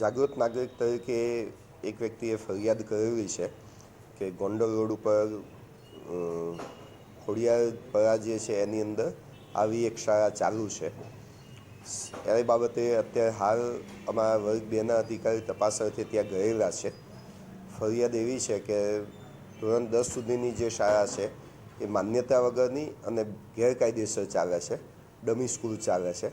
જાગૃત નાગરિક તરીકે એક વ્યક્તિએ ફરિયાદ કરેલી છે કે ગોંડલ રોડ ઉપર ખોડિયાર ખોડિયારપરા જે છે એની અંદર આવી એક શાળા ચાલુ છે. એ બાબતે અત્યારે હાલ અમારા વર્ગ બેના અધિકારી તપાસ અર્થે ત્યાં ગયેલા છે. ફરિયાદ એવી છે કે ધોરણ દસ સુધીની જે શાળા છે એ માન્યતા વગરની અને ગેરકાયદેસર ચાલે છે, ડમી સ્કૂલ ચાલે છે.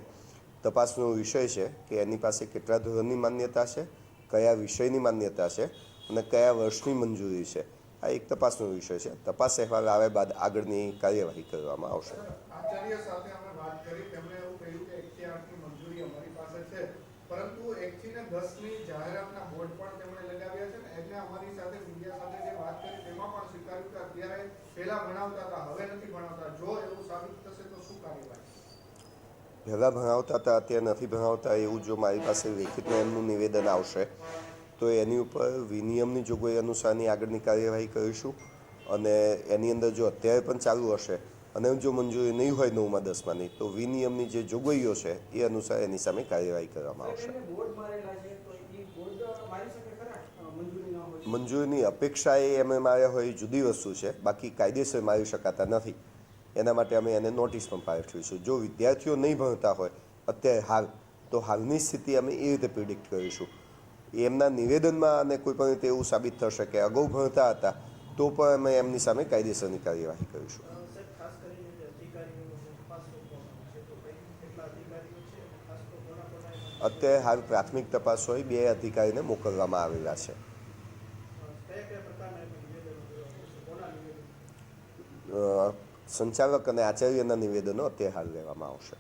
તપાસનો વિષય છે કે એની પાસે કેટલા ધોરણની માન્યતા છે, કયા વિષયની માન્યતા છે અને કયા વર્ષની મંજૂરી છે. આ એક તપાસનો વિષય છે. તપાસ અહેવાલ આવે બાદ આગળની કાર્યવાહી કરવામાં આવશે. પરંતુ એક થી ને દસ ને જાહેરાતના બોર્ડ પણ તેમણે લગાવ્યા છે ને એમને અમારી સાથે મીડિયા સાથે જે વાત કરી તેમાં પણ સ્વીકાર્યું કે અત્યારે પહેલા ભણાવતા હતા, હવે નથી ભણાવતા. જો એવું સાબિત થશે તો શું કાર્યવાહી? પહેલાં ભણાવતા હતા અત્યારે નથી ભણાવતા એવું જો મારી પાસે લેખિતમાં એમનું નિવેદન આવશે તો એની ઉપર વિનિયમની જોગવાઈ અનુસારની આગળની કાર્યવાહી કરીશું અને એની અંદર જો અત્યારે પણ ચાલુ હશે અને જો મંજૂરી નહીં હોય નવમાં દસમાની તો વિનિયમની જે જોગવાઈઓ છે એ અનુસાર એની સામે કાર્યવાહી કરવામાં આવશે મંજૂરીની અપેક્ષા એ એમ માર્યા હોય જુદી વસ્તુ છે બાકી કાયદેસર મારી શકાતા નથી એના માટે અમે એને નોટિસ પણ પાઠવીશું જો વિદ્યાર્થીઓ નહીં ભણતા હોય અત્યારે હાલ તો હાલની સ્થિતિ અમે એ રીતે પ્રિડિક્ટ કરીશું. એમના નિવેદનમાં અને કોઈ પણ રીતે એવું સાબિત થશે કે અગાઉ ભણતા હતા તો પણ અમે એમની સામે કાયદેસરની કાર્યવાહી કરીશું. અત્યારે હાલ પ્રાથમિક તપાસ હોય બે અધિકારીને મોકલવામાં આવેલા છે. કયા કયા પ્રકારના નિવેદનો સંચાલક અને આચાર્યના નિવેદનો અત્યારે હાલ લેવામાં આવશે.